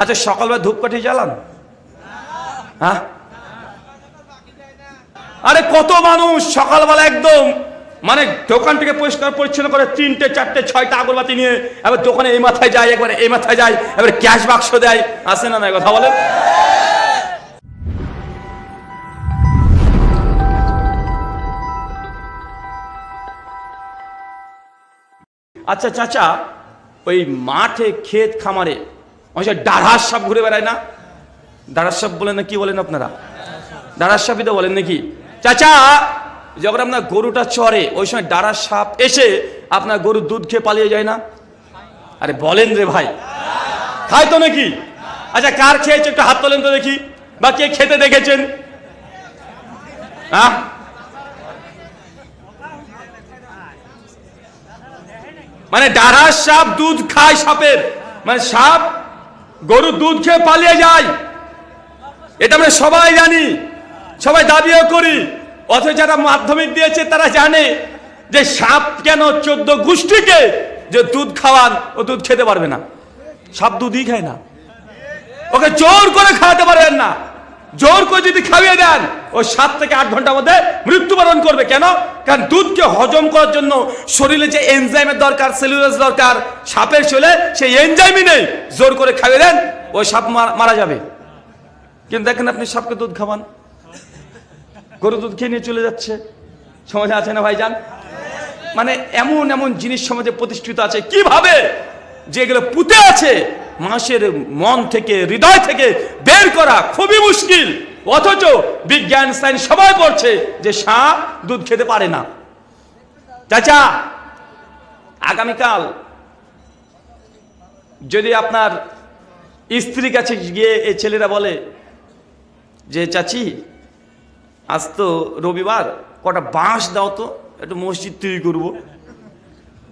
আচ্ছা সকালবেলা ধূপকাঠি জ্বালান? হ্যাঁ? আরে, কত মানুষ সকালবেলা একদম মানে দোকান থেকে পরিষ্কার পরিচ্ছন্ন করে তিনটে, চারটে, ছয়টা আগরবাতি নিয়ে এবার দোকানে এই মাথায় যায়, একবার এই মাথায় যায়, এবার ক্যাশ বাক্স দেয়। আসে না না কথা বলে আচ্ছা চাচা, ওই মাঠে ক্ষেত খামারে ওই যে ডাঢ়ার সাপ ঘুরে বেড়ায় না? ডাঢ়ার সাপ বলেন না, কি বলেন আপনারা? ডাঢ়ার সাপই তো বলেন নাকি? চাচা, যখন আপনার গরুটা চড়ে, ওই সময় ডাঢ়ার সাপ এসে আপনার গরুর দুধ খেয়ে পালিয়ে যায় না? আরে বলেন রে ভাই। খায় তো নাকি? আচ্ছা কার খেয়েছে? একটু হাত তোলেন তো দেখি। বা কে খেতে দেখেছেন? হ্যাঁ মানে ডাড়ার সাপ দুধ খায় সাপের। মানে সাপ গরু দুধ খেয়ে পালিয়ে যায়। এটা আমরা সবাই জানি, সবাই দাবিও করি। অথচ যারা মাধ্যমিক দিয়েছে, তারা জানে যে সাপ কেন চোদ্দ গোষ্ঠীকে যে দুধ খাওয়ান, ও দুধ খেতে পারবে না। সাপ দুধই খায় না। ওকে জোর করে খাওয়াতে পারবেন না। জোর করে যদি খাইয়ে দেন, ও সাত থেকে আট ঘণ্টার মধ্যে মৃত্যুবরণ করবে। কেন? কারণ দুধকে হজম করার জন্য শরীরে যে এনজাইমের দরকার সেলুলাস দরকার, সাপের চলে সেই এনজাইমই নেই। জোর করে খাইয়ে দেন ওই সাপ মারা- মারা যাবে। কিন্তু দেখেন আপনি সাপকে দুধ খাওয়ান। গরু দুধ খেয়ে নিয়ে চলে যাচ্ছে। সমাজে আছে না ভাইজান? মানে এমন এমন জিনিস সমাজে প্রতিষ্ঠিত আছে। কীভাবে? যেগুলো পুঁতে আছে, মানুষের মন থেকে, হৃদয় থেকে বের করা খুবই মুশকিল। অথচ বিজ্ঞান সাইন্স সবাই পড়ছে যে সাপ দুধ খেতে পারে না। চাচা, আগামীকাল যদি আপনার স্ত্রীর কাছে গিয়ে এই ছেলেরা বলে যে, চাচি, আজ তো রবিবার, কটা বাঁশ দাও তো, একটু মসজিদ তৈরি করব।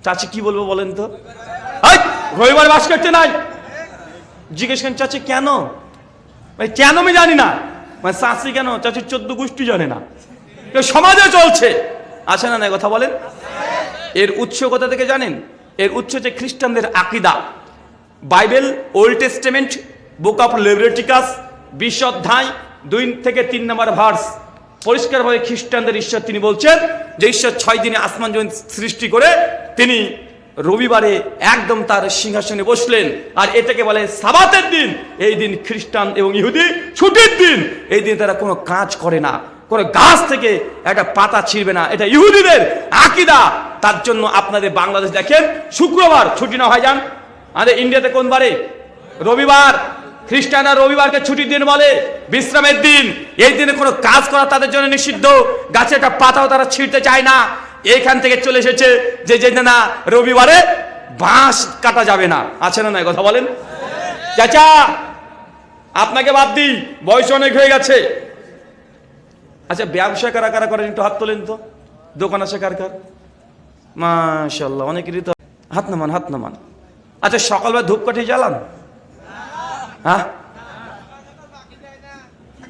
চাচি কি বলব বলেন তো? রবিবার বাস করতে নাই। জিজ্ঞেস করেন, চাচি, কেন? ভাই, কেন আমি জানি না। মানে চাচি কেন? চাচি চোদ্দ গোষ্ঠী জানে না। সমাজে চলছে। আছে না না কথা বলেন? এর উৎস কোথা থেকে জানেন? এর উৎস হচ্ছে খ্রিস্টানদের আকিদা। Bible, old testament, book of Leviticus বিশ অধ্যায়, দুই থেকে তিন নম্বর ভার্স। পরিষ্কারভাবে খ্রিস্টানদের ঈশ্বর তিনি বলছেন, যে ঈশ্বর ছয় দিনে আসমান জমিন সৃষ্টি করে তিনি রবিবারে একদম তার সিংহাসনে বসলেন। আর এটাকে বলে সাবাতের দিন। এই দিন খ্রিস্টান এবং ইহুদি ছুটির দিন। এই দিন তারা কোনো কাজ করে না। কোনো গাছ থেকে একটা পাতা ছিঁড়বে না। এটা ইহুদিদের আকিদা। তার জন্য আপনাদের বাংলাদেশ দেখেন, শুক্রবার ছুটি না হয়, যান। আমাদের ইন্ডিয়াতে কোন বারে? রবিবার। খ্রিস্টানরা রবিবারকে ছুটির দিন বলে, বিশ্রামের দিন। এই দিনে কোনো কাজ করা তাদের জন্য নিষিদ্ধ। গাছে একটা পাতাও তারা ছিঁড়তে চায় না। এইখান থেকে চলে এসেছে যে যে না রবিবারে বাঁশ কাটা যাবে না। আছে না না কথা বলেন? চাচা, আপনাকে বাদ দিই, বয়স অনেক হয়ে গেছে। আচ্ছা ব্যবসা কারা কারা করেন? একটু হাত তোলেন তো। দোকান আছে কার কার? মাশাল্লাহ অনেকেরই তো হাত নামান হাত নামান। আচ্ছা সকালবেলা ধূপকাঠি জ্বালান? হ্যাঁ?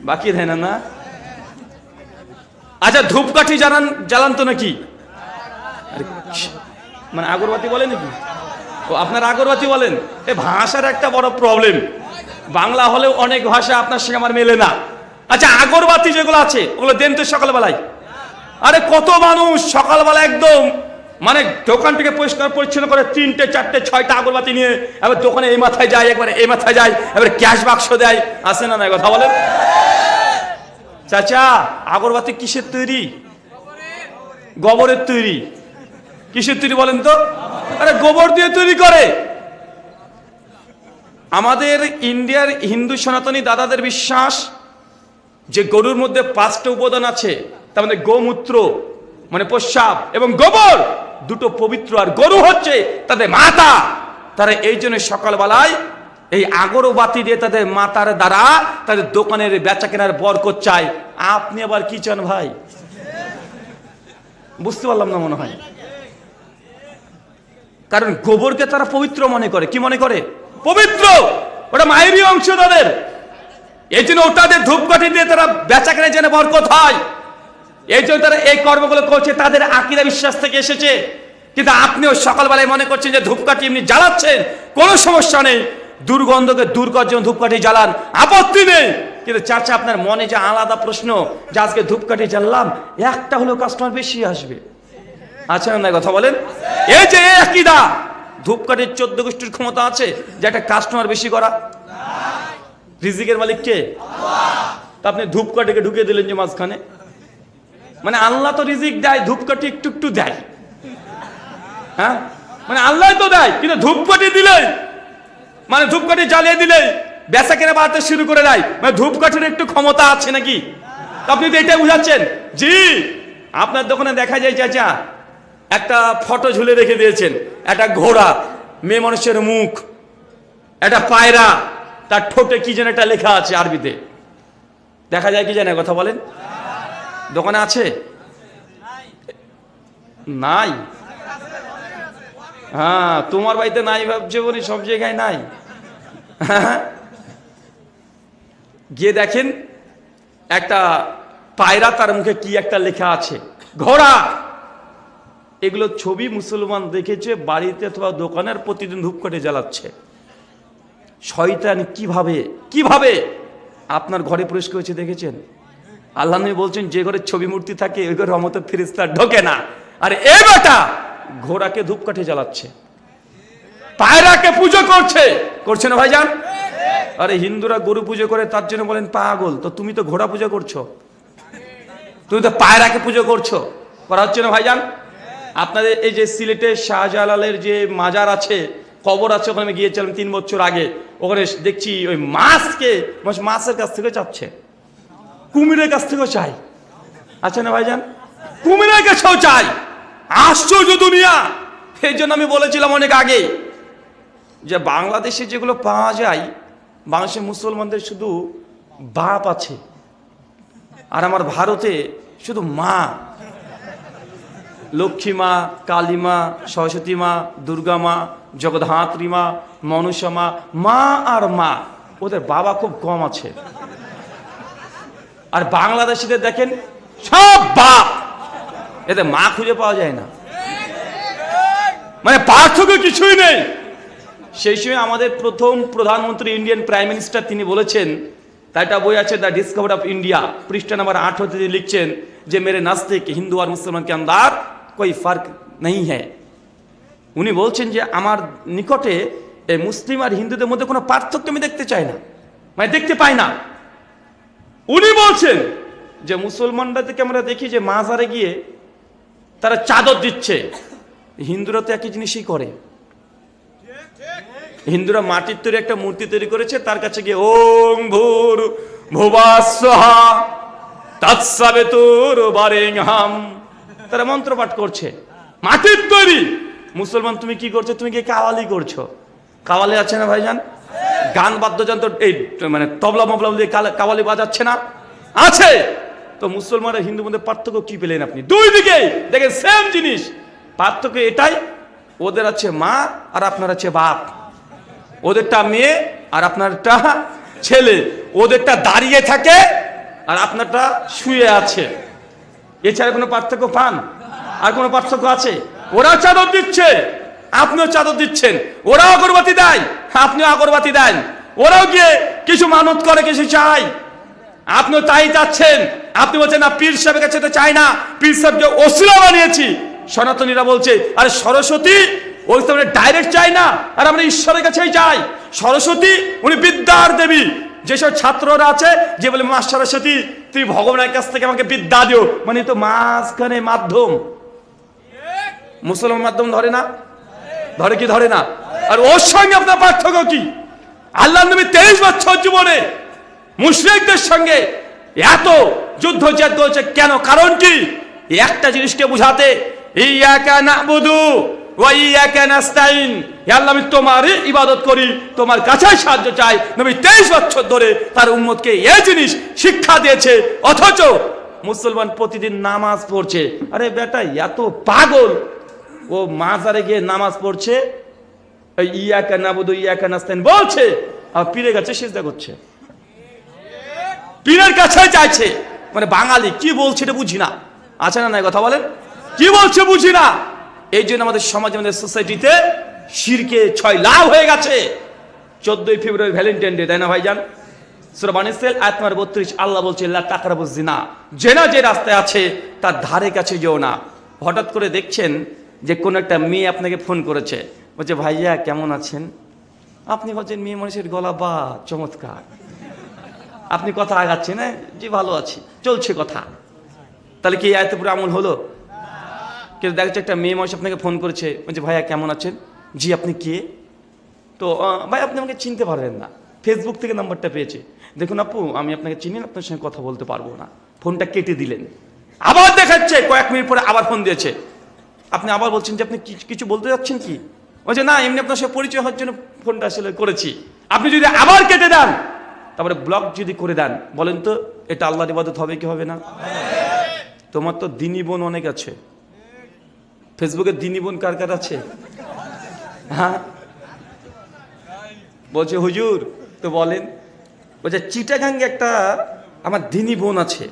বাকি দেয় না না? আচ্ছা ধূপকাঠি জ্বালান জ্বালান তো নাকি? মানে আগরবাতি বলে নাকি? ও, আপনার আগরবাতি বলেন? এ, ভাষার একটা বড় প্রবলেম বাংলা হলেও অনেক ভাষা আপনার সঙ্গে আমার মেলে না। আচ্ছা আগরবাতি যেগুলো আছে, ওগুলো দেন তো সকালবেলায়। আরে, কত মানুষ সকালবেলা একদম মানে দোকান থেকে পরিষ্কার পরিচ্ছন্ন করে তিনটে, চারটে, ছয়টা আগরবাতি নিয়ে এবার দোকানে এই মাথায় যায়, একবার এই মাথায় যায়, এবার ক্যাশ বাক্স দেয়। আসে না না কথা বলেন? চাচা, আগরবাতি কিসের তৈরি? গোবরের তৈরি। কিসের তৈরি বলেন তো? আরে গোবর দিয়ে তৈরি করে। আমাদের ইন্ডিয়ার হিন্দু সনাতনী দাদাদের বিশ্বাস যে গরুর মধ্যে পাঁচটা উপাদান আছে, তার মধ্যে গোমূত্র মানে প্রস্রাব এবং গোবর, দুটো পবিত্র আর গরু হচ্ছে তাদের মাতা। তারা এই জন্য সকালবেলায় এই আগরবাতি দিয়ে তাদের মাতার দ্বারা তাদের দোকানের বেচা কেনার বরকত চায়। আপনি আবার কি চান ভাই? বুঝতে পারলাম না মনে হয়। কারণ গোবরকে তারা পবিত্র মনে করে। কি মনে করে? পবিত্র! ওটা মায়েরই অংশ তাদের। এই জন্য ওটাদের ধূপকাঠি দিয়ে তারা বেচা কেনার জন্য বরকত হয়। এই জন্য তারা এই কর্মগুলো করছে, তাদের আকিদা বিশ্বাস থেকে এসেছে। কিন্তু আপনিও সকালবেলায় মনে করছেন যে ধূপকাঠি এমনি জ্বালাচ্ছেন, কোনো সমস্যা নেই। দুর্গন্ধকে দূর করার জন্য ধূপকাঠি জ্বালান, আপত্তি নেই। কিন্তু চাচা, আপনার মনে যে আলাদা প্রশ্ন যে আজকে ধূপকাঠি জ্বাললাম, একটা হলেও কাস্টমার বেশি আসবে। আচ্ছা না কথা বলেন? এই যে একই দা ধূপকাঠির চোদ্দ গোষ্ঠীর ক্ষমতা আছে যে একটা কাস্টমার বেশি করা? রিজিকের মালিক কে? আপনি ধূপকাঠিকে ঢুকিয়ে দিলেন যে মাঝখানে। মানে আল্লাহ তো রিজিক দেয়, ধূপকাঠি একটু একটু দেয়। হ্যাঁ? মানে আল্লাহ তো দেয়, কিন্তু ধূপকাঠি দিলে মানে ধূপকাঠি জ্বালিয়ে দিলে বেচা কেনা বাড়তে শুরু করে দেয়। মানে ধূপকাঠির একটু ক্ষমতা আছে নাকি? আপনি তো এটাই বুঝাচ্ছেন। জি, আপনার দোকানে দেখা যায়, চাচা একটা ফটো ঝুলে রেখে দিয়েছেন। একটা ঘোড়া, মেয়ে মানুষের মুখ, একটা পায়রা, তার ঠোঁটে কি যেন একটা লেখা আছে আরবিতে। দেখা যায় কি জানে কথা বলেন? দোকানে আছে? নাই। হ্যাঁ তোমার বাড়িতে নাই ভাবছে বলি, সব জায়গায় নাই। গিয়ে দেখেন, একটা পায়রা তার মুখে কি একটা লেখা আছে। ঘোড়া! এগুলো ছবি মুসলমান দেখেছে, বাড়িতে অথবা দোকানের প্রতিদিন ধূপকাঠি জ্বালাচ্ছে। শয়তান কীভাবে কীভাবে আপনার ঘরে প্রবেশ করেছে দেখেছেন? আল্লাহ নবী বলছেন, যে ঘরে ছবি মূর্তি থাকে, ওই ঘরে রহমতের ফিরিস্তা ঢোকে না। আর এ বেটা ঘোড়াকে ধূপকাঠি জ্বালাচ্ছে। পায়রাকে পুজো করছে। করছে না ভাইজান? আরে হিন্দুরা গরু পুজো করে, তার জন্য বলেন পাগল। তো তুমি তো ঘোড়া পুজো করছ। তুমি তো পায়রাকে পুজো করছ। করা হচ্ছে না ভাইজান? আপনাদের এই যে সিলেটের শাহজালালের যে মাজার আছে, কবর আছে, ওখানে আমি গিয়েছিলাম তিন বছর আগে। ওখানে দেখছি ওই মাছকে মাছের কাছ থেকে চাচ্ছে। কুমিরের কাছ থেকেও চাই আচ্ছা না ভাইজান? কুমিরের কাছেও চাই আশ্চর্য দুনিয়া। এই জন্য আমি বলেছিলাম অনেক আগে যে বাংলাদেশে যেগুলো পাওয়া যায় বাংলাদেশের মুসলমানদের শুধু বাপ আছে, আর আমার ভারতে শুধু মা। লক্ষ্মী মা, কালী মা, সরস্বতী মা, দুর্গা মা, জগদ্ধাত্রী মা, মনুষ্য মা মা আর মা, ওদের বাবা খুব কম আছে। আর বাংলাদেশিদের দেখেন, সব বাপ। এদের মা খুঁজে পাওয়া যায় না। মানে পার্থক্য কিছুই নেই। সেই সময় আমাদের প্রথম প্রধানমন্ত্রী, ইন্ডিয়ান প্রাইম মিনিস্টার তিনি বলেছেন তাই একটা বই আছে, দ্য ডিসকভার অফ ইন্ডিয়া, পৃষ্ঠা নাম্বার তিনি লিখছেন, যে মেরে নাস্তিক, হিন্দু আর মুসলমান কে আন্দার কোই ফার্ক নেই হ্যাঁ উনি বলছেন যে আমার নিকটে এই মুসলিম আর হিন্দুদের মধ্যে কোনো পার্থক্য আমি দেখতে চাই না মানে দেখতে পাই না উনি বলছেন যে মুসলমানরা থেকে আমরা দেখি যে মাজারে গিয়ে তারা চাদর দিচ্ছে হিন্দুরা তো একই জিনিসই করে হিন্দুরা মাটির তৈরি একটা মূর্তি তৈরি করেছে তার কাছে গিয়ে ওং ভূর ভুবাসহা তৎসাবে তোর বারেংহাম তারা মন্ত্র পাঠ করছে। মাটির তৈরি। মুসলমান তুমি কি করছ? তুমি কি কাওয়ালি করছ? কাওয়ালি আছে না ভাইজান? গান বাদ্যযন্ত্র এই মানে তবলা মবলা দিয়ে কাওয়ালি বাজাচ্ছে না? আছে। তো মুসলমান আর হিন্দুর মধ্যে পার্থক্য কি পেলেন আপনি? দুই দিকে। দেখেন সেম জিনিস। পার্থক্য এটাই ওদের আছে মা আর আপনার আছে বাপ। ওদেরটা মেয়ে আর আপনারটা ছেলে। ওদেরটা দাঁড়িয়ে থাকে আর আপনারটা শুয়ে আছে। এছাড়া কোনো পার্থক্য পান? আর কোনো পার্থক্য আছে? ওরা চাদর দিচ্ছে। আপনিও চাদর দিচ্ছেন। ওরাও আগরবাতি দেয়। আপনিও আগরবাতি দেন। ওরাও গিয়ে কিছু মানত করে, কিছু চায়। আপনিও তাই চাচ্ছেন। আপনি বলছেন, না, পীর সাহেবের কাছে তো চাই না। পীর সাহেবকে অশিলা বানিয়েছি। সনাতনীরা বলছে, আরে সরস্বতী, ওই তো ডাইরেক্ট চাই না। আর আমরা ঈশ্বরের কাছেই চাই। সরস্বতী, উনি বিদ্যার দেবী। যেসব ছাত্ররা আছে, যে বলে মা সরস্বতী তুই ভগবানের কাছ থেকে আমাকে বিদ্যা দিও। মানে তো মাঝখানে মাধ্যম। মুসলমান মাধ্যম ধরে না? ধরে কি ধরে না? আর ওর সঙ্গে আপনার পার্থক্য কি? আল্লাহ নবী তেইশ বছর জীবনে মুশরিকদের সঙ্গে এত যুদ্ধ জেদ হচ্ছে কেন? কারণ কি? একটা জিনিসকে বুঝাতে, ইয়াকা নাস্তাইন হে আল্লাহ, আমি তোমারই ইবাদত করি, তোমার সাহায্য চাই। তেইশ বছর ধরে তার এই জিনিস শিক্ষা দিয়েছে, অথচ মুসলমান প্রতিদিন নামাজ পড়ছে। আরে বেটা, এত পাগল। ও মাজারে গিয়ে নামাজ পড়ছে বলছে, আর পীরে কাছে সেজদা করছে। পীরের কাছে চাইছে মানে বাঙালি, কি বলছে এটা বুঝি না। আছে না কথা বলেন? কি বলছে বুঝি না? এই জন্য আমাদের সমাজে, আমাদের সোসাইটিতে শিরকে ছয় লাভ হয়ে গেছে। চোদ্দই ফেব্রুয়ারি ভ্যালেন্টাইন ডে, তাই না ভাইজান? সুরা বানিসেল আয়াতমার বত্রিশ, আল্লাহ বলছে, লা তাকরাবু জিনা। জেনা যে রাস্তায় আছে, তার ধারে কাছে যেও না। হঠাৎ করে দেখছেন যে কোন একটা মেয়ে আপনাকে ফোন করেছে। বলছে, ভাইয়া, কেমন আছেন? আপনি বলছেন মেয়ে মানুষের গলা বা, চমৎকার। আপনি কথা আগাচ্ছেন হ্যাঁ জি, ভালো আছি। চলছে কথা। তাহলে কি আয়তে পুরো আমল হলো? কিন্তু দেখা যাচ্ছে একটা মেয়ে মানুষ আপনাকে ফোন করেছে বলছে ভাইয়া কেমন আছেন? জি আপনি কে? তো ভাই আপনি আমাকে চিনতে পারবেন না। ফেসবুক থেকে নাম্বারটা পেয়েছে। দেখুন আপু আমি আপনাকে চিনি আপনার সঙ্গে কথা বলতে পারব না। ফোনটা কেটে দিলেন। আবার দেখাচ্ছে কয়েক মিনিট পরে আবার ফোন দিয়েছে। আপনি আবার বলছেন যে আপনি কিছু বলতে যাচ্ছেন কি? বলছে না এমনি আপনার সাথে পরিচয় হওয়ার জন্য ফোনটা আসলে করেছি। আপনি যদি আবার কেটে দেন তারপরে ব্লক যদি করে দেন বলেন তো এটা আল্লাহর ইবাদত হবে কি হবে না? তোমার তো দিনী বোন অনেক আছে। ফেসবুকে দিনী বোন কার কার আছে? হ্যাঁ? বলছে, হুজুর, তো বলেন। বলছে, চিটাগাঙ্গে একটা আমার দিনী বোন আছে।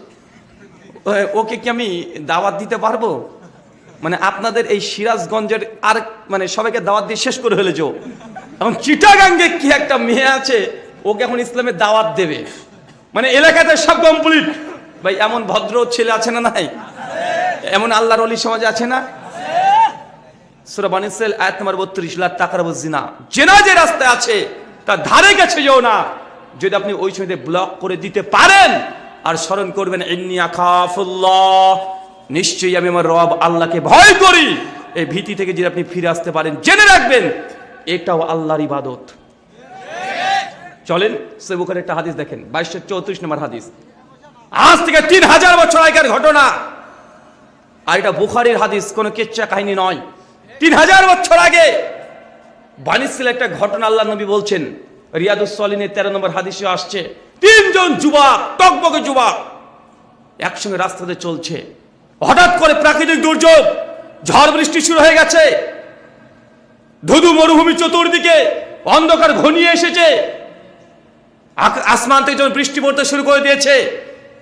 ওকে কি আমি দাওয়াত দিতে পারব? মানে আপনাদের এই সিরাজগঞ্জের আর মানে সবাইকে দাওয়াত দিয়ে শেষ করে ফেলেছো। এখন চিটাগাঙ্গে কি একটা মেয়ে আছে, ওকে এখন ইসলামের দাওয়াত দেবে। মানে এলাকাতে সব কমপ্লিট ভাই, এমন ভদ্র ছেলে আছে না নাই? এমন আল্লাহর অলি সমাজে আছে না? সুরা বানিসেল আয়াত নম্বর বত্রিশ লাখ টাকার জিনা জেনা যে রাস্তায় আছে, তার ধারে কাছে যেও না। যদি আপনি ওই সময়তে ব্লক করে দিতে পারেন, আর স্মরণ করবেন এমনি আখাফুল্লাহ নিশ্চয়ই আমি আমার রব আল্লাহকে ভয় করি। এই ভীতি থেকে যদি আপনি ফিরে আসতে পারেন, জেনে রাখবেন, এটাও আল্লাহর ইবাদত। চলেন সেবুকের একটা হাদিস দেখেন, বাইশশো চৌত্রিশ নম্বর হাদিস। আজ থেকে তিন হাজার বছর আগের ঘটনা। আর এটা বুখারির হাদিস, কোনো কেচ্চা কাহিনী নয়। তিন হাজার বছর আগে বানিসিল একটা ঘটনা আল্লাহ নবী বলছেন, রিয়াদুস সলিনের তেরো নম্বর হাদিসে আসছে, তিনজন যুবক টকবকে যুবক, একসঙ্গে রাস্তাতে চলছে। হঠাৎ করে প্রাকৃতিক দুর্যোগ, ঝড় বৃষ্টি শুরু হয়ে গেছে। ধুধু মরুভূমি চতুর্দিকে অন্ধকার ঘনিয়ে এসেছে। আসমান থেকে যখন বৃষ্টি পড়তে শুরু করে দিয়েছে,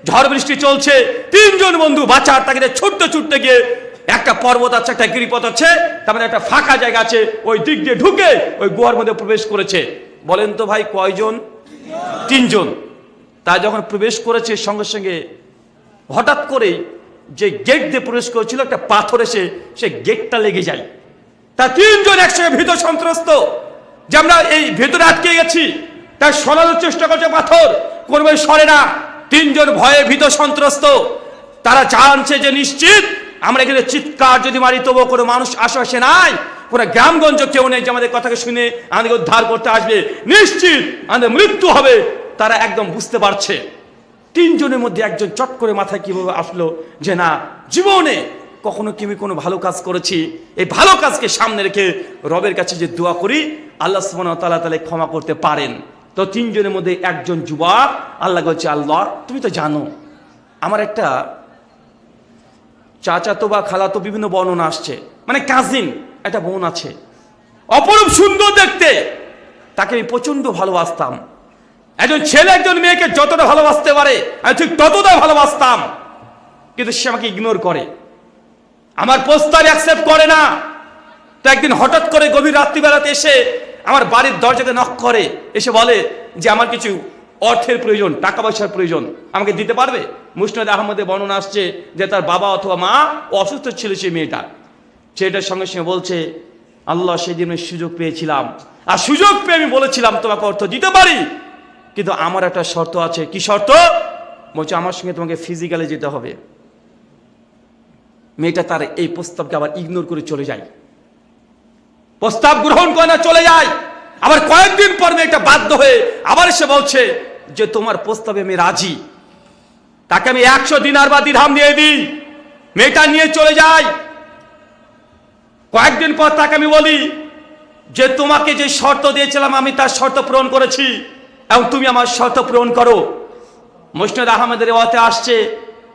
ঝড় বৃষ্টি চলছে, তিনজন বন্ধু বাচ্চার তাকে ছুটতে ছুটতে গিয়ে একটা পর্বত আছে, একটা গিরিপথ আছে, তার মানে একটা ফাঁকা জায়গা আছে, ওই দিক দিয়ে ঢুকে ওই গুহার মধ্যে প্রবেশ করেছে। বলেন তো ভাই, কয়জন? তিনজন। তা যখন প্রবেশ করেছে, সঙ্গে সঙ্গে হঠাৎ করেই যে গেট দিয়ে প্রবেশ করেছিল, একটা পাথর এসে সে গেটটা লেগে যায়। তা তিনজন একসঙ্গে ভীত সন্ত্রস্ত, যে আমরা এই ভেতরে আটকে গেছি। তাই সরানোর চেষ্টা করছে পাথর কোনোভাবে সরে না। তিনজন ভয়ে ভীত সন্ত্রস্ত। তারা জানছে যে নিশ্চিত আমরা এখানে চিৎকার যদি মারি, তবুও কোনো মানুষ আশেপাশে নাই। কোনো গ্রামগঞ্জ কেউ নেই যে আমাদের কথাকে শুনে আমাদেরকে উদ্ধার করতে আসবে। নিশ্চিত আমাদের মৃত্যু হবে। তারা একদম বুঝতে পারছে। তিনজনের মধ্যে একজন চট করে মাথায় কীভাবে আসলো যে, না, জীবনে কখনো কি আমি কোনো ভালো কাজ করেছি? এই ভালো কাজকে সামনে রেখে রবের কাছে যে দোয়া করি, আল্লাহ ওয়া তাআলা তাহলে ক্ষমা করতে পারেন। তো তিনজনের মধ্যে একজন যুবক, আল্লাহ বলছে, আল্লাহ, তুমি তো জানো, আমার একটা চাচাতো বা খালাতো বিভিন্ন বর্ণনা আসছে। মানে কাজিন একটা বোন আছে। অপরূপ সুন্দর দেখতে। তাকে আমি প্রচণ্ড ভালোবাসতাম। একজন ছেলে, একজন মেয়েকে যতটা ভালোবাসতে পারে, আমি ঠিক ততটা ভালোবাসতাম। কিন্তু সে আমাকে ইগনোর করে। আমার প্রস্তাব অ্যাকসেপ্ট করে না। তো একদিন হঠাৎ করে গভীর রাত্রিবেলাতে এসে আমার বাড়ির দরজাতে নক করে। এসে বলে যে, আমার কিছু অর্থের প্রয়োজন, টাকা পয়সার প্রয়োজন। আমাকে দিতে পারবে? মুসনাদ আহমদের বর্ণনা আসছে যে তার বাবা অথবা মা অসুস্থ ছিল সেই মেয়েটা ছেলেটার সঙ্গে সঙ্গে বলছে, আল্লাহ সেদিন সুযোগ পেয়েছিলাম। আর সুযোগ পেয়ে আমি বলেছিলাম, তোমাকে অর্থ দিতে পারি। কিন্তু আমার একটা শর্ত আছে। কি শর্ত? বলছে, আমার সঙ্গে তোমাকে ফিজিক্যালি যেতে হবে। মেয়েটা তার এই প্রস্তাবকে আবার ইগনোর করে চলে যায়। প্রস্তাব গ্রহণ করে না, চলে যায়। আবার কয়েকদিন পর মেয়েটা বাধ্য হয়ে আবার এসে বলছে যে, তোমার প্রস্তাবে আমি রাজি। তাকে আমি একশো দিনার বা দিধাম দিয়ে দিই। মেয়েটা নিয়ে চলে যায়। কয়েকদিন পর তাকে আমি বলি যে, তোমাকে যে শর্ত দিয়েছিলাম, আমি তার শর্ত পূরণ করেছি এবং তুমি আমার শর্ত পূরণ করো। মুসনাদ আহমেদের ওয়াতে আসছে,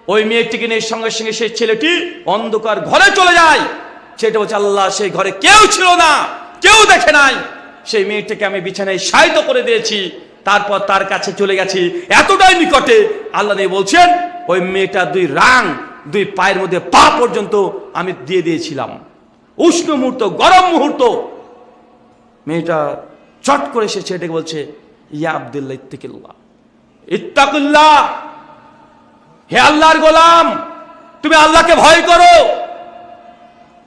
ওই মেয়েটিকে নিয়ে সঙ্গে সঙ্গে সেই ছেলেটি অন্ধকার ঘরে চলে যায়। সেটা বলছে, আল্লাহ, সেই ঘরে কেউ ছিল না, কেউ দেখে নাই। সেই মেয়েটিকে আমি বিছানায় সাহিত্য করে দিয়েছি। তারপর তার কাছে চলে গেছি। এতটাই নিকটে আল্লাহ নেই বলছেন, ওই মেয়েটা দুই রাং, দুই পায়ের মধ্যে পা পর্যন্ত আমি দিয়ে দিয়েছিলাম। উষ্ণ মুহূর্ত, গরম মুহূর্ত। মেয়েটা চট করে সে ছেলেটাকে বলছে, ইয়া আবদুল্লাহ, ইত্তিকিল্লাহ। ইত্তাকুল্লাহ! হে আল্লাহর গোলাম, তুমি আল্লাহকে ভয় করো।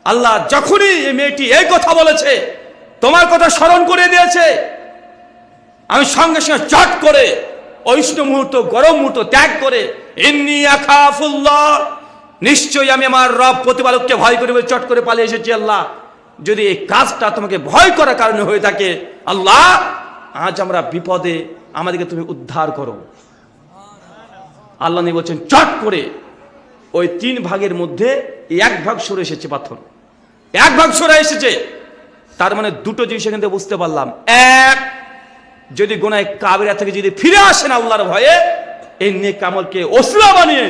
আল্লাহ যখনই এই মেয়েটি এই কথা বলেছে, তোমার কথা স্মরণ করে দিয়েছে আমি সঙ্গে সঙ্গে চট করে ঐষ্ণ মুহূর্ত, গরম মুহূর্ত ত্যাগ করে এমনি আখাফুল্লাহ নিশ্চয়ই আমি আমার রব প্রতিপালককে ভয় করে চট করে পালিয়ে এসেছি আল্লাহ। যদি এই কাজটা তোমাকে ভয় করার কারণে হয়ে থাকে, আল্লাহ, আজ আমরা বিপদে আমাদেরকে তুমি উদ্ধার করো। আল্লাহ নিয়ে বলছেন, চট করে ওই তিন ভাগের মধ্যে এক ভাগ সরে এসেছে পাথর। এক ভাগ সরে এসেছে। তার মানে দুটো জিনিস এখান থেকে বুঝতে পারলাম। এক যদি গোনায় কাবিরা থেকে যদি ফিরে আসেন আল্লাহর ভয়ে, এই নেক আমলকে ওসলা বানিয়ে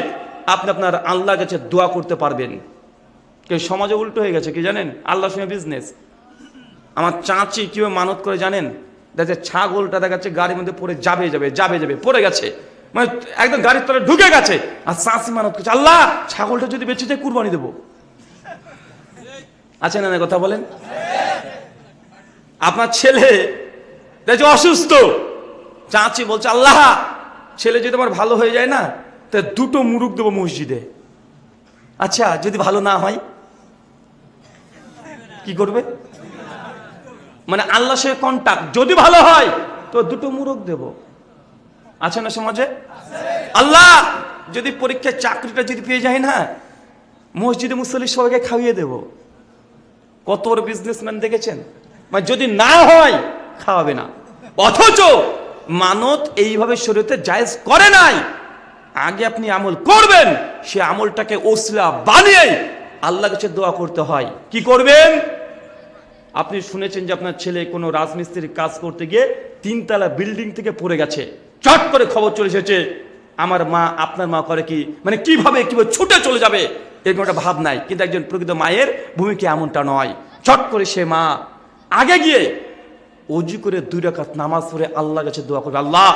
আপনি আপনার আল্লাহর কাছে দোয়া করতে পারবেন। কেউ সমাজে উল্টো হয়ে গেছে, কি জানেন? আল্লাহর সঙ্গে বিজনেস আমার চাচি কীভাবে মানত করে জানেন? দেখে ছাগলটা দেখা যাচ্ছে গাড়ির মধ্যে পড়ে যাবে যাবে যাবে যাবে, পড়ে গেছে। মানে একদম গাড়ির তলে ঢুকে গেছে। আর চাষি মানত করছে, আল্লাহ, ছাগলটা যদি বেঁচে যায় কুরবানি দেবো। আছে না কথা বলেন? আপনার ছেলে দেখছে অসুস্থ। চাচি বলছে, আল্লাহ, ছেলে যদি আমার ভালো হয়ে যায় না, তা দুটো মুরুখ দেবো মসজিদে। আচ্ছা যদি ভালো না হয়, কি করবে? মানে আল্লাহ সে কন্টাক্ট যদি ভালো হয়, তো দুটো মুরগ দেব। আছে না সমাজে? আল্লাহ, যদি পরীক্ষায় চাকরিটা যদি পেয়ে যায় না, মসজিদে মুসল্লি সবাইকে খাইয়ে দেব। কত বিজনেসম্যান দেখেছেন? মানে যদি না হয় খাওয়াবে না। অথচ মানত এইভাবে শরীরতে জায়েজ করে নাই। আগে আপনি আমল করবেন, সে আমলটাকে ওসলা বানিয়ে আল্লাহ কাছে দোয়া করতে হয়। কি করবেন? আপনি শুনেছেন যে আপনার ছেলে কোনো রাজমিস্ত্রির কাজ করতে গিয়ে তিনতলা বিল্ডিং থেকে পড়ে গেছে। চট করে খবর চলে এসেছে, আমার মা, আপনার মা করে কি? মানে কীভাবে কীভাবে ছুটে চলে যাবে? এরকম একটা ভাব নাই। কিন্তু একজন প্রকৃত মায়ের ভূমিকা এমনটা নয়। চট করে সে মা আগে গিয়ে অজু করে দুই রাকাত নামাজ পড়ে আল্লাহ কাছে দোয়া করবে, আল্লাহ,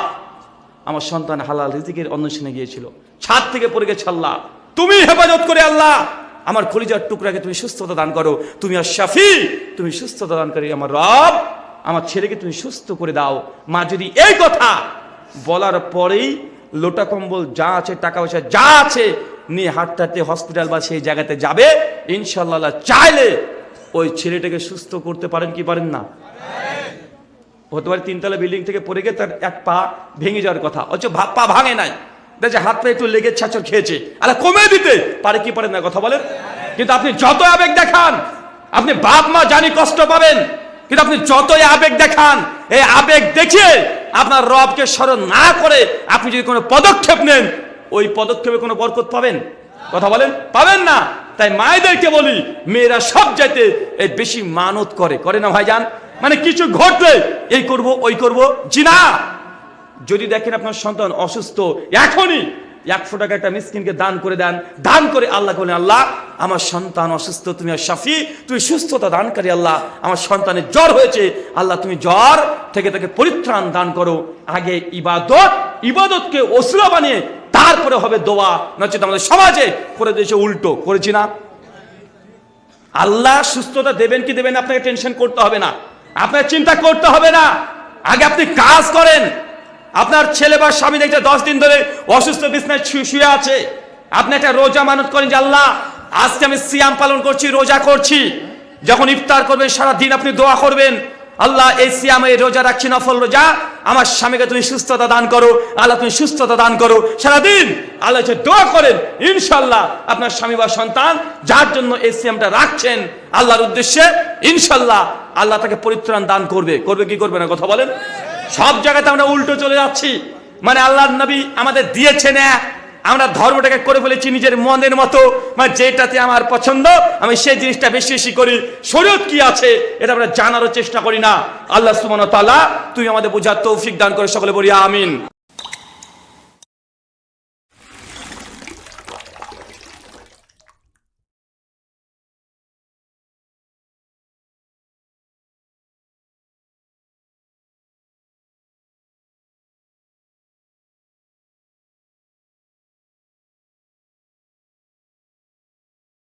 আমার সন্তান হালাল রিজিকের অন্বেষণে গিয়েছিল। ছাদ থেকে পড়ে গেছে আল্লাহ। তুমি হেফাজত করে আল্লাহ, আমার কলিজার টুকরাকে তুমি সুস্থতা দান করো। তুমি আর শাফি, তুমি সুস্থতা দান করি আমার রব, আমার ছেলেকে তুমি সুস্থ করে দাও। মা, যদি এই কথা বলার পরেই লোটা কম্বল যা আছে টাকা পয়সা যা আছে নিয়ে হাঁটতে হসপিটাল বা সেই জায়গাতে যাবে ইনশাল্লাহ চাইলে ওই ছেলেটাকে সুস্থ করতে পারেন কি পারেন না। হতে পারে তিনতলা বিল্ডিং থেকে পড়ে গিয়ে তার এক পা ভেঙে যাওয়ার কথা। অথচ পা ভাঙে নাই। দেখছে হাত পা একটু লেগে ছাচর খেয়েছে। আরে কমে দিতে। পারে কি পারে না কথা বলেন। কিন্তু আপনি যত আবেগ দেখান, আপনি বাপ, মা জানি কষ্ট পাবেন। কিন্তু আপনি যতই আবেগ দেখান, এই আবেগ দেখে আপনার রবকে স্মরণ না করে আপনি যদি কোনো পদক্ষেপ নেন, ওই পদক্ষেপে কোনো বরকত পাবেন? কথা বলেন? পাবেন না। তাই মায়েদেরকে বলি, মেয়েরা সব এই বেশি মানত করে। করে না ভাইজান? মানে কিছু ঘটলে এই করব, ওই করব, জি না। যদি দেখেন আপনার সন্তান অসুস্থ, এখনই একশো টাকা একটা মিসকিনকে দান করে দেন, দান করে আল্লাহ বলেন, আল্লাহ, আমার সন্তান অসুস্থ, তুমি শাফি, তুমি সুস্থতা দান দানকারী আল্লাহ, আমার সন্তানের জ্বর হয়েছে, আল্লাহ, তুমি জ্বর থেকে তাকে পরিত্রাণ দান করো। আগে ইবাদত, ইবাদতকে অসুরা বানিয়ে, তারপরে হবে দোয়া নচেত আমাদের সমাজে করে দিয়েছে উল্টো, করেছি না। আল্লাহ সুস্থতা দেবেন কি দেবেন আপনাকে টেনশন করতে হবে না। আপনার চিন্তা করতে হবে না। আগে আপনি কাজ করেন। আপনার ছেলে বা স্বামী দেখতে দশ দিন ধরে অসুস্থ বিছনায় শুয়ে আছে। আপনি একটা রোজা মানত করেন যে, আল্লাহ, আজকে আমি সিয়াম পালন করছি, রোজা করছি। যখন ইফতার করবেন সারা দিন আপনি দোয়া করবেন। আল্লাহ এই সিয়াম রোজা রাখছি, নফল রোজা। আমার স্বামীকে তুমি সুস্থতা দান করো, আল্লাহ তুমি সুস্থতা দান করো। সারাদিন আল্লাহ হচ্ছে দোয়া করেন, ইনশাল্লাহ আপনার স্বামী বা সন্তান যার জন্য এই সিয়ামটা রাখছেন, আল্লাহর উদ্দেশ্যে, ইনশাল্লাহ আল্লাহ তাকে পরিত্রাণ দান করবে। করবে কি করবে না, কথা বলেন? সব জায়গাতে আমরা উল্টো চলে যাচ্ছি। মানে আল্লাহর নবী আমাদের দিয়েছেন এক আমরা ধর্মটাকে করে ফেলেছি নিজের মনের মতো। মানে যেটাতে আমার পছন্দ, আমি সেই জিনিসটা বেশি বেশি করি। শরীর কি আছে, এটা আমরা জানারও চেষ্টা করি না। আল্লাহ সুমন তালা তুই আমাদের বোঝার তৌফিক দান করে সকলে বলি, আমিন।